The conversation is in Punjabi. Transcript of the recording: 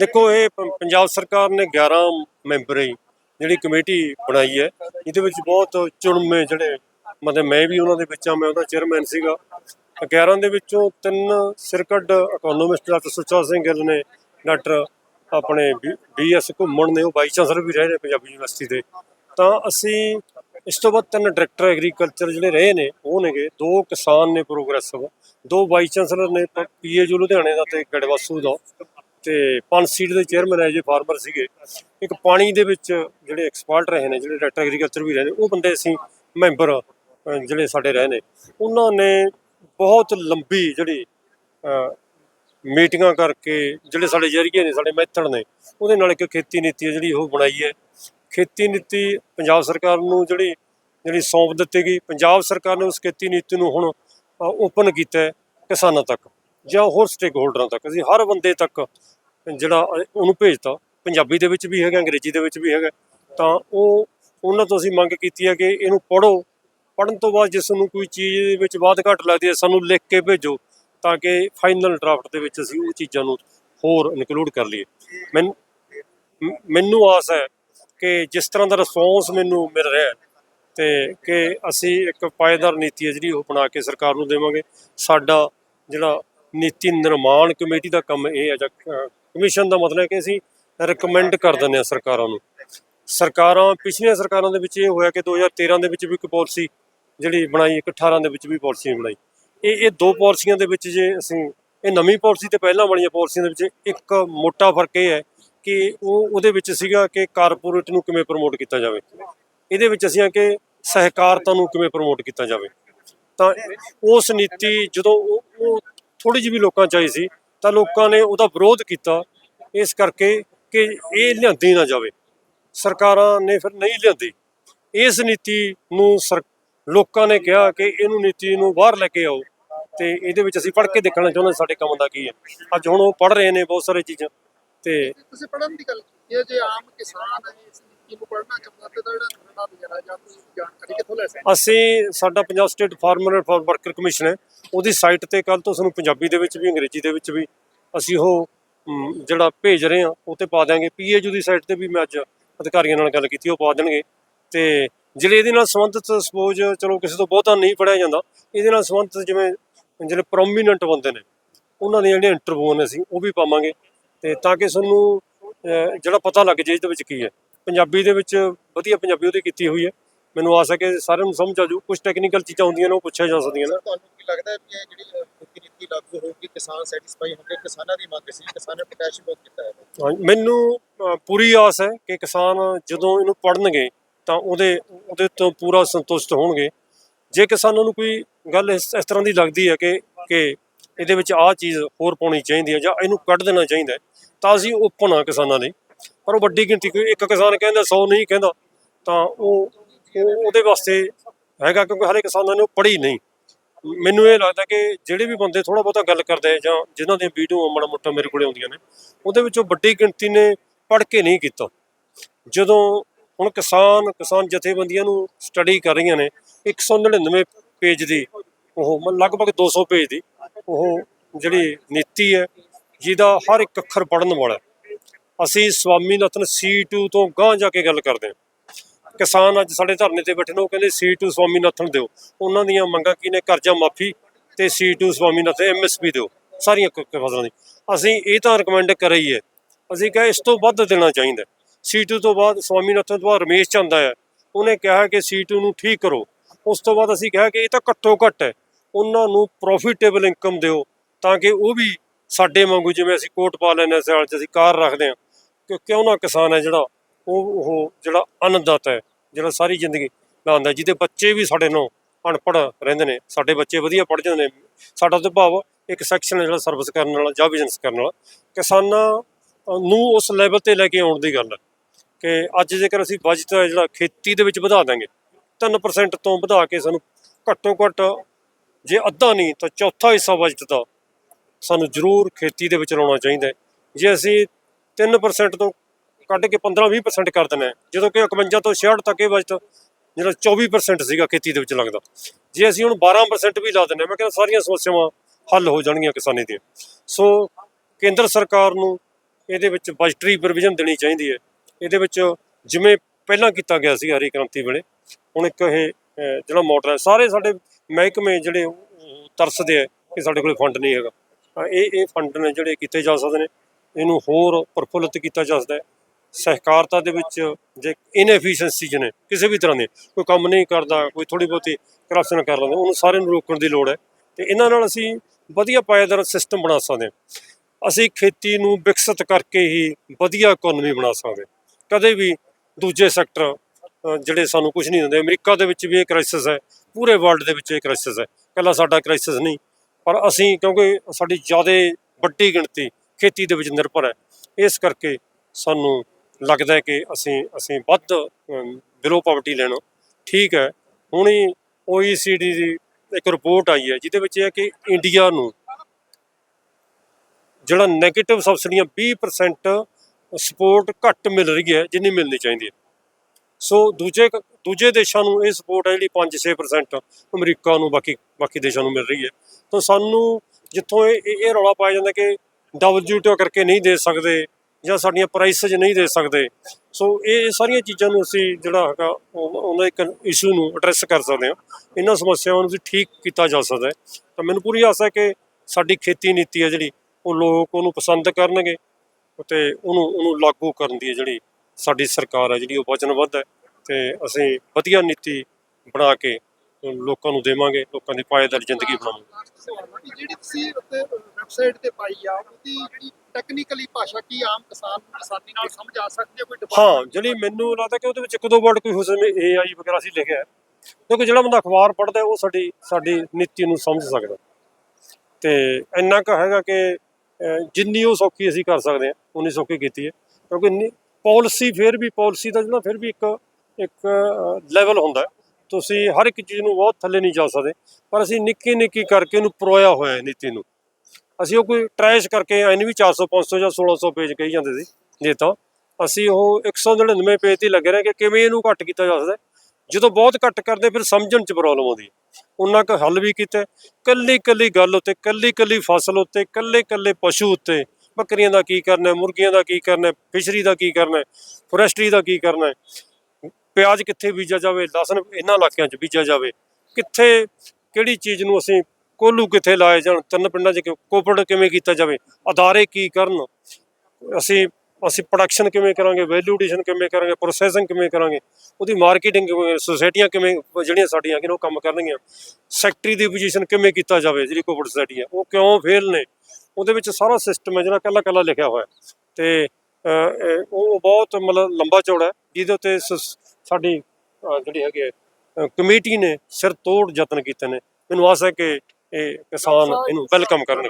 ਦੇਖੋ, ਇਹ ਪ- ਪੰਜਾਬ ਸਰਕਾਰ ਨੇ 11 ਮੈਂਬਰੀ ਜਿਹੜੀ ਕਮੇਟੀ ਬਣਾਈ ਹੈ, ਇਹਦੇ ਵਿੱਚ ਬਹੁਤ ਚੁਣਵੇਂ ਜਿਹੜੇ ਮਤਲਬ ਮੈਂ ਵੀ ਉਹਨਾਂ ਦੇ ਵਿੱਚ ਆ ਮੈਂ ਉਹਦਾ ਚੇਅਰਮੈਨ ਸੀਗਾ। 11 ਦੇ ਵਿੱਚੋਂ ਤਿੰਨ ਸਿਰਕੱਢ ਇਕਨੋਮਿਸਟ ਡਾਕਟਰ ਸੁੱਚਾ ਸਿੰਘ ਗਿੱਲ ਨੇ, ਡਾਕਟਰ ਆਪਣੇ ਬੀਐਸ ਘੁੰਮਣ ਨੇ, ਉਹ ਵਾਈਸ ਚਾਂਸਲਰ ਵੀ ਰਹੇ ਨੇ ਪੰਜਾਬੀ ਯੂਨੀਵਰਸਿਟੀ ਦੇ। ਤਾਂ ਅਸੀਂ ਇਸ ਤੋਂ ਬਾਅਦ ਤਿੰਨ ਡਾਇਰੈਕਟਰ ਐਗਰੀਕਲਚਰ ਜਿਹੜੇ ਰਹੇ ਨੇ, ਉਹ ਨੇਗੇ। ਦੋ ਕਿਸਾਨ ਨੇ ਪ੍ਰੋਗਰੈਸਿਵ, ਦੋ ਵਾਈਸ ਚਾਂਸਲਰ ਨੇ ਪੀਏਯੂ ਲੁਧਿਆਣੇ ਦਾ ਤੇ ਗੜਵਾਸੂ ਦਾ। ਤੇ ਪੰਜ ਸੀਟ ਦੇ ਚੇਅਰਮੈਨ ਹੈ, ਜੇ ਫਾਰਮਰ ਸੀਗੇ। ਇੱਕ ਪਾਣੀ ਦੇ ਵਿੱਚ ਜਿਹੜੇ ਐਕਸਪਰਟ ਰਹੇ ਨੇ, ਜਿਹੜੇ ਡਾਇਰੈਕਟਰ ਐਗਰੀਕਲਚਰ ਵੀ ਰਹੇ ਨੇ, ਉਹ ਬੰਦੇ ਅਸੀਂ ਮੈਂਬਰ ਜਿਹੜੇ ਸਾਡੇ ਰਹੇ ਨੇ। ਉਹਨਾਂ ਨੇ ਬਹੁਤ ਲੰਬੀ ਜਿਹੜੀ ਮੀਟਿੰਗਾਂ ਕਰਕੇ ਜਿਹੜੇ ਸਾਡੇ ਜਰੀਏ ਨੇ, ਸਾਡੇ ਮੈਥਡ ਨੇ, ਉਹਦੇ ਨਾਲ ਇੱਕ ਖੇਤੀ ਨੀਤੀ ਹੈ ਜਿਹੜੀ ਉਹ ਬਣਾਈ ਹੈ। ਖੇਤੀ ਨੀਤੀ ਪੰਜਾਬ ਸਰਕਾਰ ਨੂੰ ਜਿਹੜੀ ਜਿਹੜੀ ਸੌਂਪ ਦਿੱਤੀ ਗਈ। ਪੰਜਾਬ ਸਰਕਾਰ ਨੇ ਉਸ ਖੇਤੀ ਨੀਤੀ ਨੂੰ ਹੁਣ ਓਪਨ ਕੀਤਾ ਕਿਸਾਨਾਂ ਤੱਕ ਜਾਂ ਹੋਰ ਸਟੇਕ ਹੋਲਡਰਾਂ ਤੱਕ। ਅਸੀਂ ਹਰ ਬੰਦੇ ਤੱਕ ਜਿਹੜਾ ਉਹਨੂੰ ਭੇਜਤਾ। ਪੰਜਾਬੀ ਦੇ ਵਿੱਚ ਵੀ ਹੈਗਾ, ਅੰਗਰੇਜ਼ੀ ਦੇ ਵਿੱਚ ਵੀ ਹੈਗਾ। ਤਾਂ ਉਹ, ਉਹਨਾਂ ਤੋਂ ਅਸੀਂ ਮੰਗ ਕੀਤੀ ਹੈ ਕਿ ਇਹਨੂੰ ਪੜ੍ਹੋ। ਪੜ੍ਹਨ ਤੋਂ ਬਾਅਦ ਜਿਸ ਨੂੰ ਕੋਈ ਚੀਜ਼ ਦੇ ਵਿੱਚ ਬਾਤ ਘੱਟ ਲੱਗਦੀ ਹੈ, ਸਾਨੂੰ ਲਿਖ ਕੇ ਭੇਜੋ ਤਾਂ ਕਿ ਫਾਈਨਲ ਡਰਾਫਟ ਦੇ ਵਿੱਚ ਅਸੀਂ ਉਹ ਚੀਜ਼ਾਂ ਨੂੰ ਹੋਰ ਇਨਕਲੂਡ ਕਰ ਲਈਏ। ਮੈਨੂੰ ਮੈਨੂੰ ਆਸ ਹੈ ਕਿ ਜਿਸ ਤਰ੍ਹਾਂ ਦਾ ਰਿਸਪੌਂਸ ਮੈਨੂੰ ਮਿਲ ਰਿਹਾ ਹੈ, ਤੇ ਕਿ ਅਸੀਂ ਇੱਕ ਪਾਏਦਾਰ ਨੀਤੀ ਹੈ ਜਿਹੜੀ ਉਹ ਬਣਾ ਕੇ ਸਰਕਾਰ ਨੂੰ ਦੇਵਾਂਗੇ। ਸਾਡਾ ਜਿਹੜਾ ਨੀਤੀ ਨਿਰਮਾਣ ਕਮੇਟੀ ਦਾ ਕੰਮ ਇਹ ਹੈ ਜਾਂ ਕਮਿਸ਼ਨ ਦਾ ਮਤਲਬ ਹੈ ਕਿ ਅਸੀਂ ਰეკਮੈਂਡ ਕਰ ਦਿੰਦੇ ਹਾਂ ਸਰਕਾਰਾਂ ਨੂੰ। ਸਰਕਾਰਾਂ, ਪਿਛਲੀਆਂ ਸਰਕਾਰਾਂ ਦੇ ਵਿੱਚ ਇਹ ਹੋਇਆ ਕਿ 2013 ਦੇ ਵਿੱਚ ਵੀ ਇੱਕ ਪਾਲਿਸੀ ਜਿਹੜੀ ਬਣਾਈ, ਇੱਕ 18 ਦੇ ਵਿੱਚ ਵੀ ਪਾਲਿਸੀ ਬਣਾਈ। ਇਹ ਇਹ ਦੋ ਪਾਲਿਸੀਆਂ ਦੇ ਵਿੱਚ ਜੇ ਅਸੀਂ, ਇਹ ਨਵੀਂ ਪਾਲਿਸੀ ਤੇ ਪਹਿਲਾਂ ਵਾਲੀਆਂ ਪਾਲਿਸੀਆਂ ਦੇ ਵਿੱਚ ਇੱਕ ਮੋਟਾ ਫ਼ਰਕ ਇਹ ਹੈ ਕਿ ਉਹ, ਉਹਦੇ ਵਿੱਚ ਸੀਗਾ ਕਿ ਕਾਰਪੋਰੇਟ ਨੂੰ ਕਿਵੇਂ ਪ੍ਰਮੋਟ ਕੀਤਾ ਜਾਵੇ। ਇਹਦੇ ਵਿੱਚ ਅਸੀਂ ਆ ਕਿ ਸਹਿਕਾਰਤਾ ਨੂੰ ਕਿਵੇਂ ਪ੍ਰਮੋਟ ਕੀਤਾ ਜਾਵੇ। ਤਾਂ ਉਸ ਨੀਤੀ ਜਦੋਂ ਉਹ- ਉਹ ਥੋੜੀ ਜਿਹੀ ਵੀ ਲੋਕਾਂ ਚ ਆਈ ਸੀ ਤਾਂ ਲੋਕਾਂ ਨੇ ਉਹਦਾ ਵਿਰੋਧ ਕੀਤਾ ਇਸ ਕਰਕੇ ਕਿ ਇਹ ਲਿਆਂਦੀ ਨਾ ਜਾਵੇ। ਸਰਕਾਰਾਂ ਨੇ ਫਿਰ ਨਹੀਂ ਲਿਆਂਦੀ। ਇਸ ਨੀਤੀ ਨੂੰ ਸਰ- ਲੋਕਾਂ ਨੇ ਕਿਹਾ ਕਿ ਇਹਨੂੰ ਨੀਤੀ ਨੂੰ ਬਾਹਰ ਲੈ ਕੇ ਆਓ ਤੇ ਇਹਦੇ ਵਿੱਚ ਅਸੀਂ ਪੜ੍ਹ ਕੇ ਦੇਖਣਾ ਚਾਹੁੰਦੇ ਸਾਡੇ ਕੰਮ ਦਾ ਕੀ ਹੈ। ਅੱਜ ਹੁਣ ਉਹ ਪੜ੍ਹ ਰਹੇ ਨੇ ਬਹੁਤ ਸਾਰੇ ਚੀਜ਼ਾਂ ਤੇ ਤੁਸੀਂ ਪੜ੍ਹਨ ਦੀ ਗੱਲ ਕੀਤੀ ਹੈ, ਜੇ ਆਮ ਕਿਸਾਨ ਇਸ ਅਸੀਂ ਸਾਡਾ Punjab state farmer farm worker commission ਹੈ। ਉਹਦੀ ਸਾਈਟ ਤੇ ਕੱਲ ਤੋਂ ਸਾਨੂੰ ਪੰਜਾਬੀ ਦੇ ਵਿੱਚ ਵੀ, ਅੰਗਰੇਜ਼ੀ ਦੇ ਵਿੱਚ ਵੀ ਅਸੀਂ ਉਹ ਜਿਹੜਾ ਭੇਜ ਰਹੇ ਹਾਂ, ਉਹ ਤੇ ਪਾ ਦਿਆਂਗੇ। ਪੀਏਯੂ ਦੀ ਸਾਈਟ ਤੇ ਵੀ ਮੈਂ ਅੱਜ ਅਧਿਕਾਰੀਆਂ ਨਾਲ ਗੱਲ ਕੀਤੀ, ਉਹ ਪਾ ਦੇਣਗੇ। ਤੇ ਜਿਹੜੇ ਇਹਦੇ ਨਾਲ ਸੰਬੰਧਿਤ ਸਪੋਜ਼ ਚਲੋ ਕਿਸੇ ਤੋਂ ਬਹੁਤਾ ਨਹੀਂ ਪੜਿਆ ਜਾਂਦਾ, ਇਹਦੇ ਨਾਲ ਸੰਬੰਧਿਤ ਜਿਵੇਂ ਜਿਹੜੇ ਪ੍ਰੋਮੀਨੈਂਟ ਬੰਦੇ ਨੇ, ਉਹਨਾਂ ਦੀਆਂ ਜਿਹੜੀਆਂ ਇੰਟਰਵਿਊ ਨੇ ਅਸੀਂ, ਉਹ ਵੀ ਪਾਵਾਂਗੇ। ਤੇ ਤਾਂ ਕਿ ਸਾਨੂੰ ਜਿਹੜਾ ਪਤਾ ਲੱਗ ਜੇ ਇਹਦੇ ਵਿੱਚ ਕੀ ਹੈ। ਪੰਜਾਬੀ ਦੇ ਵਿੱਚ ਵਧੀਆ ਪੰਜਾਬੀ ਉਹਦੀ ਕੀਤੀ ਹੋਈ ਹੈ। ਮੈਨੂੰ ਆਸ ਹੈ ਕਿ ਸਾਰਿਆਂ ਨੂੰ ਸਮਝ ਆ ਜੂ ਕੁਝ ਟੈਕਨੀਕਲ ਚੀਜ਼ਾਂ ਹੁੰਦੀਆਂ ਨੇ ਉਹ ਪੁੱਛਿਆ ਜਾ ਸਕਦੀਆਂ ਨੇ। ਤੁਹਾਨੂੰ ਕੀ ਲੱਗਦਾ ਹੈ ਕਿ ਇਹ ਜਿਹੜੀ ਨੀਤੀ ਲਾਗੂ ਹੋਊਗੀ ਕਿਸਾਨ ਸੈਟੀਸਫਾਈ ਹੋਣਗੇ ਕਿਸਾਨਾਂ ਦੀ ਮੰਗ ਸੀ ਕਿਸਾਨਾਂ ਨੇ ਪ੍ਰਕਾਸ਼ ਬਹੁਤ ਕੀਤਾ ਹੈ। ਮੈਨੂੰ ਪੂਰੀ ਆਸ ਹੈ ਕਿ ਕਿਸਾਨ ਜਦੋਂ ਇਹਨੂੰ ਪੜ੍ਹਨਗੇ ਤਾਂ ਉਹਦੇ ਉਹਦੇ ਤੋਂ ਪੂਰਾ ਸੰਤੁਸ਼ਟ ਹੋਣਗੇ। ਜੇ ਕਿਸਾਨਾਂ ਨੂੰ ਕੋਈ ਗੱਲ ਇਸ ਇਸ ਤਰ੍ਹਾਂ ਦੀ ਲੱਗਦੀ ਹੈ ਕਿ ਕਿ ਇਹਦੇ ਵਿੱਚ ਆਹ ਚੀਜ਼ ਹੋਰ ਪਾਉਣੀ ਚਾਹੀਦੀ ਹੈ ਜਾਂ ਇਹਨੂੰ ਕੱਢ ਦੇਣਾ ਚਾਹੀਦਾ ਹੈ, ਤਾਂ ਅਸੀਂ ਓਪਨ ਆ ਕਿਸਾਨਾਂ ਲਈ। ਪਰ ਉਹ ਵੱਡੀ ਗਿਣਤੀ ਕੋਈ ਇੱਕ ਕਿਸਾਨ ਕਹਿੰਦਾ 100 ਨਹੀਂ ਕਹਿੰਦਾ, ਤਾਂ ਉਹ ਉਹਦੇ ਵਾਸਤੇ ਹੈਗਾ ਕਿਉਂਕਿ ਹਰੇ ਕਿਸਾਨਾਂ ਨੇ ਉਹ ਪੜ੍ਹੀ ਨਹੀਂ। ਮੈਨੂੰ ਇਹ ਲੱਗਦਾ ਕਿ ਜਿਹੜੇ ਵੀ ਬੰਦੇ ਥੋੜਾ ਬਹੁਤਾ ਗੱਲ ਕਰਦੇ ਜਾਂ ਜਿਨ੍ਹਾਂ ਦੀਆਂ ਵੀਡੀਓ ਮਾੜਾ ਮੋਟਾ ਮੇਰੇ ਕੋਲੇ ਆਉਂਦੀਆਂ ਨੇ, ਉਹਦੇ ਵਿੱਚੋਂ ਵੱਡੀ ਗਿਣਤੀ ਨੇ ਪੜ੍ਹ ਕੇ ਨਹੀਂ ਕੀਤਾ। ਜਦੋਂ ਹੁਣ ਕਿਸਾਨ ਕਿਸਾਨ ਜਥੇਬੰਦੀਆਂ ਨੂੰ ਸਟੱਡੀ ਕਰ ਰਹੀਆਂ ਨੇ 199 ਪੇਜ ਦੀ ਉਹ ਮ- ਲਗਭਗ 200 ਪੇਜ ਦੀ ਉਹ ਜਿਹੜੀ ਨੀਤੀ ਹੈ, ਜਿਹਦਾ ਹਰ ਇੱਕ ਅੱਖਰ ਪੜਨ ਵਾਲਾ ਅਸੀਂ ਸਵਾਮੀਨਾਥਨ C2 ਤੋਂ ਗਾਂਹ ਜਾ ਕੇ ਗੱਲ ਕਰਦੇ ਹਾਂ। ਕਿਸਾਨ ਅੱਜ ਸਾਡੇ ਧਰਨੇ ਤੇ ਬੈਠੇ ਨੇ, ਉਹ ਕਹਿੰਦੇ C2 ਸਵਾਮੀਨਾਥਨ ਦਿਓ। ਉਹਨਾਂ ਦੀਆਂ ਮੰਗਾਂ ਕੀ ਨੇ? ਕਰਜ਼ਾ ਮਾਫੀ ਤੇ C2 ਸਵਾਮੀਨਾਥਨ MSP ਦਿਓ। ਸਾਰੀਆਂ ਫਸਲਾਂ ਦੀ। ਅਸੀਂ ਇਹ ਤਾਂ ਰეკਮੈਂਡ ਕਰੀ ਹੈ। ਅਸੀਂ ਕਿਹਾ ਇਸ ਤੋਂ ਵੱਧ ਦੇਣਾ ਚਾਹੀਦਾ ਹੈ। C2 ਤੋਂ ਬਾਅਦ ਸਵਾਮੀਨਾਥਨ ਤੋਂ ਬਾਅਦ ਰਮੇਸ਼ ਚੰਦਾ ਹੈ ਉਹਨੇ ਕਿਹਾ ਕਿ C2 ਨੂੰ ਠੀਕ ਕਰੋ। ਉਸ ਤੋਂ ਬਾਅਦ ਅਸੀਂ ਕਿਹਾ ਕਿ ਇਹ ਤਾਂ ਘੱਟੋ ਘੱਟ ਹੈ। ਉਹਨਾਂ ਨੂੰ ਪ੍ਰੋਫਿਟੇਬਲ ਇਨਕਮ ਦਿਓ ਤਾਂ ਕਿ ਉਹ ਵੀ ਸਾਡੇ ਵਾਂਗੂ ਜਿਵੇਂ ਅਸੀਂ ਕੋਟ ਪਾ ਲੈਂਦੇ ਹਾਂ, ਸਿਆਲ 'ਚ ਅਸੀਂ ਕਾਰ ਰੱਖਦੇ ਹਾਂ। ਕਿ ਕਿਉਂ ਨਾ ਕਿਸਾਨ ਹੈ ਜਿਹੜਾ, ਉਹ ਉਹ ਜਿਹੜਾ ਅੰਨਦਾਤਾ ਹੈ, ਜਿਹੜਾ ਸਾਰੀ ਜ਼ਿੰਦਗੀ ਲਾਉਂਦਾ ਜਿਹਦੇ ਬੱਚੇ ਵੀ ਸਾਡੇ ਨੂੰ ਅਨਪੜ੍ਹ ਰਹਿੰਦੇ ਨੇ, ਸਾਡੇ ਬੱਚੇ ਵਧੀਆ ਪੜ੍ਹ ਜਾਂਦੇ ਨੇ, ਸਾਡਾ ਤੇ ਭਾਵ ਇੱਕ ਸੈਕਸ਼ਨ ਹੈ ਜਿਹੜਾ ਸਰਵਿਸ ਕਰਨ ਵਾਲਾ ਜਾਂ ਬਿਜ਼ਨਸ ਕਰਨ ਵਾਲਾ। ਕਿਸਾਨਾਂ ਨੂੰ ਉਸ ਲੈਵਲ ਤੇ ਲੈ ਕੇ ਆਉਣ ਦੀ ਗੱਲ ਹੈ ਕਿ ਅੱਜ ਜੇਕਰ ਅਸੀਂ ਬਜਟ ਜਿਹੜਾ ਖੇਤੀ ਦੇ ਵਿੱਚ ਵਧਾ ਦਾਂਗੇ 3% ਤੋਂ ਵਧਾ ਕੇ ਸਾਨੂੰ ਘੱਟੋ ਘੱਟ ਜੇ ਅੱਧਾ ਨਹੀਂ, ਤਾਂ ਚੌਥਾ ਹਿੱਸਾ ਬਜਟ ਦਾ ਸਾਨੂੰ ਜ਼ਰੂਰ ਖੇਤੀ ਦੇ ਵਿੱਚ ਲਾਉਣਾ ਚਾਹੀਦਾ ਜੇ ਅਸੀਂ 3% ਤੋਂ ਕੱਢ ਕੇ 15-20% ਕਰ ਦਿੰਦੇ ਜਦੋਂ ਕਿ 51 ਤੋਂ 66 ਤੱਕ ਇਹ ਬਜਟ ਜਿਹੜਾ 24% ਸੀਗਾ ਖੇਤੀ ਦੇ ਵਿੱਚ ਲੱਗਦਾ ਜੇ ਅਸੀਂ ਹੁਣ 12% ਵੀ ਲਾ ਦਿੰਦੇ ਹਾਂ, ਮੈਂ ਕਹਿੰਦਾ ਸਾਰੀਆਂ ਸਮੱਸਿਆਵਾਂ ਹੱਲ ਹੋ ਜਾਣਗੀਆਂ ਕਿਸਾਨੀ ਦੀਆਂ। ਸੋ ਕੇਂਦਰ ਸਰਕਾਰ ਨੂੰ ਇਹਦੇ ਵਿੱਚ ਬਜਟਰੀ ਪ੍ਰੋਵੀਜ਼ਨ ਦੇਣੀ ਚਾਹੀਦੀ ਹੈ। ਇਹਦੇ ਵਿੱਚ ਜਿਵੇਂ ਪਹਿਲਾਂ ਕੀਤਾ ਗਿਆ ਸੀ ਹਰੀ ਕ੍ਰਾਂਤੀ ਵੇਲੇ, ਹੁਣ ਇੱਕ ਇਹ ਜਿਹੜਾ ਮੋਟਰ ਹੈ, ਸਾਰੇ ਸਾਡੇ ਮਹਿਕਮੇ ਜਿਹੜੇ ਤਰਸਦੇ ਆ ਕਿ ਸਾਡੇ ਕੋਲ ਫੰਡ ਨਹੀਂ ਹੈਗਾ। ਤਾਂ ਇਹ ਇਹ ਫੰਡ ਨੇ ਜਿਹੜੇ ਕੀਤੇ ਜਾ ਸਕਦੇ ਨੇ। ਇਹਨੂੰ ਹੋਰ ਪ੍ਰਫੁੱਲਤ ਕੀਤਾ ਜਾ ਸਕਦਾ ਹੈ। ਸਹਿਕਾਰਤਾ ਦੇ ਵਿੱਚ ਜੇ ਇਨਐਫੀਸ਼ੀਐਂਸੀਜ਼ ਨੇ ਕਿਸੇ ਵੀ ਤਰ੍ਹਾਂ ਦੇ, ਕੋਈ ਕੰਮ ਨਹੀਂ ਕਰਦਾ, ਕੋਈ ਥੋੜੀ ਬਹੁਤੀ ਕਰਪਸ਼ਨ ਕਰ ਲੈਂਦਾ, ਉਹਨੂੰ ਸਾਰਿਆਂ ਨੂੰ ਰੋਕਣ ਦੀ ਲੋੜ ਹੈ। ਤੇ ਇਹਨਾਂ ਨਾਲ ਅਸੀਂ ਵਧੀਆ ਪਾਇਦਾਰ ਸਿਸਟਮ ਬਣਾ ਸਕਦੇ ਹਾਂ। ਅਸੀਂ ਖੇਤੀ ਨੂੰ ਵਿਕਸਿਤ ਕਰਕੇ ਹੀ ਵਧੀਆ ਇਕਨੋਮੀ ਬਣਾ ਸਕਦੇ ਕਦੇ ਵੀ ਦੂਜੇ ਸੈਕਟਰ ਜਿਹੜੇ ਸਾਨੂੰ ਕੁਝ ਨਹੀਂ ਦਿੰਦੇ, ਅਮਰੀਕਾ ਦੇ ਵਿੱਚ ਵੀ ਇਹ ਕ੍ਰਾਈਸਿਸ ਹੈ, ਪੂਰੇ ਵਰਲਡ ਦੇ ਵਿੱਚ ਇਹ ਕ੍ਰਾਈਸਿਸ ਹੈ। ਕੱਲਾ ਸਾਡਾ ਕ੍ਰਾਈਸਿਸ ਨਹੀਂ, ਪਰ ਅਸੀਂ ਕਿਉਂਕਿ ਸਾਡੀ ਜ਼ਿਆਦਾ ਵੱਡੀ ਗਿਣਤੀ ਖੇਤੀ ਦੇ ਵਿੱਚ ਨਿਰਭਰ ਹੈ। ਇਸ ਕਰਕੇ ਸਾਨੂੰ ਲੱਗਦਾ ਹੈ ਕਿ ਅਸੀਂ ਅਸੀਂ ਵੱਧ ਬਿਲੋ ਪਾਵਰਟੀ ਲੈਣਾ। ਠੀਕ ਹੈ। ਹੁਣ ਹੁਣੀ OECD ਦੀ ਇੱਕ ਰਿਪੋਰਟ ਆਈ ਹੈ, ਜਿਹਦੇ ਵਿੱਚ ਇਹ ਹੈ ਕਿ ਇੰਡੀਆ ਨੂੰ ਜਿਹੜਾ 네ਗੇਟਿਵ ਸਬਸਿਡੀਆਂ 20% ਸਪੋਰਟ ਘੱਟ ਮਿਲ ਰਹੀ ਹੈ, ਜਿੰਨੀ ਮਿਲਣੀ ਚਾਹੀਦੀ ਹੈ। ਸੋ ਦੂਜੇ ਕ- ਦੂਜੇ ਦੇਸ਼ਾਂ ਨੂੰ ਇਹ ਸਪੋਰਟ ਹੈ ਜਿਹੜੀ 5-6% ਅਮਰੀਕਾ ਨੂੰ, ਬਾਕੀ ਬਾਕੀ ਦੇਸ਼ਾਂ ਨੂੰ ਮਿਲ ਰਹੀ ਹੈ। ਤਾਂ ਸਾਨੂੰ ਜਿੱਥੋਂ ਇਹ ਇਹ ਰੌਲਾ ਪਾਇਆ ਜਾਂਦਾ ਕਿ ਡਬਲ WTO ਕਰਕੇ ਨਹੀਂ ਦੇ ਸਕਦੇ ਜਾਂ ਸਾਡੀਆਂ ਪ੍ਰਾਈਸਸ ਨਹੀਂ ਦੇ ਸਕਦੇ। ਸੋ ਇਹ ਸਾਰੀਆਂ ਚੀਜ਼ਾਂ ਨੂੰ ਅਸੀਂ ਜਿਹੜਾ ਹੈਗਾ, ਉਹ- ਉਹਨਾਂ ਇੱਕ ਇਸ਼ੂ ਨੂੰ ਐਡਰੈਸ ਕਰ ਸਕਦੇ ਹਾਂ। ਇਹਨਾਂ ਸਮੱਸਿਆਵਾਂ ਨੂੰ ਵੀ ਠੀਕ ਕੀਤਾ ਜਾ ਸਕਦਾ ਹੈ। ਤਾਂ ਮੈਨੂੰ ਪੂਰੀ ਆਸ ਹੈ ਕਿ ਸਾਡੀ ਖੇਤੀ ਨੀਤੀ ਹੈ ਜਿਹੜੀ, ਉਹ ਲੋਕ ਉਹਨੂੰ ਪਸੰਦ ਕਰਨਗੇ ਤੇ ਉਹਨੂੰ ਉਹਨੂੰ ਲਾਗੂ ਕਰਨ ਦੀ ਜਿਹੜੀ ਸਾਡੀ ਸਰਕਾਰ ਹੈ, ਜਿਹੜੀ ਉਹ ਵਚਨਬੱਧ ਹੈ। ਤੇ ਅਸੀਂ ਵਧੀਆ ਨੀਤੀ ਬਣਾ ਕੇ ਲੋਕਾਂ ਨੂੰ ਦੇਵਾਂਗੇ ਲੋਕਾਂ ਦੀ ਪਾਏਦਾਰ ਜ਼ਿੰਦਗੀ ਬਣਾਵਾਂਗੇ ਜਿਹੜੀ ਤੁਸੀਂ ਵੈਬਸਾਈਟ ਤੇ ਪਾਈ ਆ ਉਹਦੀ ਜਿਹੜੀ ਟੈਕਨੀਕਲੀ ਭਾਸ਼ਾ ਕੀ ਆਮ ਕਿਸਾਨ ਨੂੰ ਆਸਾਨੀ ਨਾਲ ਸਮਝ ਆ ਸਕਦੀ ਹੈ ਕੋਈ ਹਾਂ ਜਿਹੜੀ ਮੈਨੂੰ ਲੱਗਦਾ ਕਿ ਉਹਦੇ ਵਿੱਚ ਇੱਕ ਦੋ ਵਰਡ ਕੋਈ ਹੋ ਸਕਦੇ ਏਆਈ ਵਗੈਰਾ ਸੀ ਲਿਖਿਆ। ਕਿਉਂਕਿ ਜਿਹੜਾ ਬੰਦਾ ਅਖਬਾਰ ਪੜ੍ਹਦਾ ਉਹ ਸਾਡੀ ਸਾਡੀ ਨੀਤੀ ਨੂੰ ਸਮਝ ਸਕਦਾ ਤੇ ਇੰਨਾ ਕੁ ਹੈਗਾ ਕਿ ਜਿੰਨੀ ਉਹ ਸੌਖੀ ਅਸੀਂ ਕਰ ਸਕਦੇ ਹਾਂ ਉਨੀ ਸੌਖੀ ਕੀਤੀ ਹੈ ਕਿਉਂਕਿ ਪਾਲਿਸੀ ਫਿਰ ਵੀ ਪਾਲਿਸੀ ਦਾ ਜਿਹੜਾ ਫਿਰ ਵੀ ਇੱਕ ਇੱਕ ਲੈਵਲ ਹੁੰਦਾ ਹੈ। ਤੁਸੀਂ ਹਰ ਇੱਕ ਚੀਜ਼ ਨੂੰ ਬਹੁਤ ਥੱਲੇ ਨਹੀਂ ਜਾ ਸਕਦੇ, ਪਰ ਅਸੀਂ ਨਿੱਕੀ ਨਿੱਕੀ ਕਰਕੇ ਉਹਨੂੰ ਪਰੋਇਆ ਹੋਇਆ ਨੀਤੀ ਨੂੰ। ਅਸੀਂ ਉਹ ਕੋਈ ਟਰੈਸ਼ ਕਰਕੇ ਐ ਨਹੀਂ ਵੀ 400 500 ਜਾਂ 1600 ਪੇਜ ਕਹੀ ਜਾਂਦੇ ਸੀ ਜੇ ਤਾਂ ਅਸੀਂ ਉਹ 199 ਪੇਜ ਤੇ ਲੱਗੇ ਰਹੇ ਕਿ ਕਿਵੇਂ ਇਹਨੂੰ ਘੱਟ ਕੀਤਾ ਜਾ ਸਕਦਾ। ਜਦੋਂ ਬਹੁਤ ਘੱਟ ਕਰਦੇ ਫਿਰ ਸਮਝਣ ਚ ਪ੍ਰੋਬਲਮ ਆਉਂਦੀ ਹੈ। ਉਹਨਾਂ ਕ ਹੱਲ ਵੀ ਕੀਤੇ, ਕੱਲੀ ਕੱਲੀ ਗੱਲ ਉੱਤੇ, ਕੱਲੀ ਕੱਲੀ ਫਸਲ ਉੱਤੇ, ਕੱਲੇ ਕੱਲੇ ਪਸ਼ੂ ਉੱਤੇ, ਬੱਕਰੀਆਂ ਦਾ ਕੀ ਕਰਨਾ, ਮੁਰਗੀਆਂ ਦਾ ਕੀ ਕਰਨਾ, ਫਿਸ਼ਰੀ ਦਾ ਕੀ ਕਰਨਾ ਫੋਰੈਸਟਰੀ ਦਾ ਕੀ ਕਰਨਾ। ਪਿਆਜ਼ ਕਿੱਥੇ ਬੀਜਿਆ ਜਾਵੇ, ਲਸਣ ਇਹਨਾਂ ਇਲਾਕਿਆਂ 'ਚ ਬੀਜਿਆ ਜਾਵੇ, ਕਿੱਥੇ, ਕਿਹੜੀ ਚੀਜ਼ ਨੂੰ ਅਸੀਂ ਕੋਲੂ ਕਿੱਥੇ ਲਾਏ ਜਾਣ, ਤਿੰਨ ਪਿੰਡਾਂ 'ਚ ਕਿ- ਕੋਪਰਡ ਕਿਵੇਂ ਕੀਤਾ ਜਾਵੇ, ਅਦਾਰੇ ਕੀ ਕਰਨ, ਅਸੀਂ ਅਸੀਂ ਪ੍ਰੋਡਕਸ਼ਨ ਕਿਵੇਂ ਕਰਾਂਗੇ ਵੈਲਿਊ ਐਡੀਸ਼ਨ ਕਿਵੇਂ ਕਰਾਂਗੇ ਪ੍ਰੋਸੈਸਿੰਗ ਕਿਵੇਂ ਕਰਾਂਗੇ, ਉਹਦੀ ਮਾਰਕੀਟਿੰਗ ਸੁਸਾਇਟੀਆਂ ਕਿਵੇਂ, ਜਿਹੜੀਆਂ ਸਾਡੀਆਂ ਕਿ ਉਹ ਕੰਮ ਕਰਨਗੀਆਂ ਸੈਕਟਰੀ ਦੀ ਪੋਜੀਸ਼ਨ ਕਿਵੇਂ ਕੀਤਾ ਜਾਵੇ, ਜਿਹੜੀ ਕੋਪਰੇਟ ਸੁਸਾਇਟੀ ਹੈ, ਉਹ ਕਿਉਂ ਫੇਲ ਨੇ, ਉਹਦੇ ਵਿੱਚ ਸਾਰਾ ਸਿਸਟਮ ਹੈ ਜਿਹੜਾ ਕੱਲਾ ਕੱਲਾ ਲਿਖਿਆ ਹੋਇਆ ਹੈ, ਤੇ ਉਹ ਬਹੁਤ ਮਤਲਬ ਲੰਬਾ ਚੌੜਾ ਜਿਹਦੇ ਉੱਤੇ ਸ- ਸਾਡੀ ਅਹ, ਜਿਹੜੀ ਹੈਗੀ ਹੈ, ਅਹ, ਕਮੇਟੀ ਨੇ ਸਿਰ ਤੋੜ ਯਤਨ ਕੀਤੇ ਨੇ। ਮੈਨੂੰ ਆਸ ਹੈ ਕਿ ਇਹ ਕਿਸਾਨ ਇਹਨੂੰ ਵੈਲਕਮ ਕਰਨਗੇ।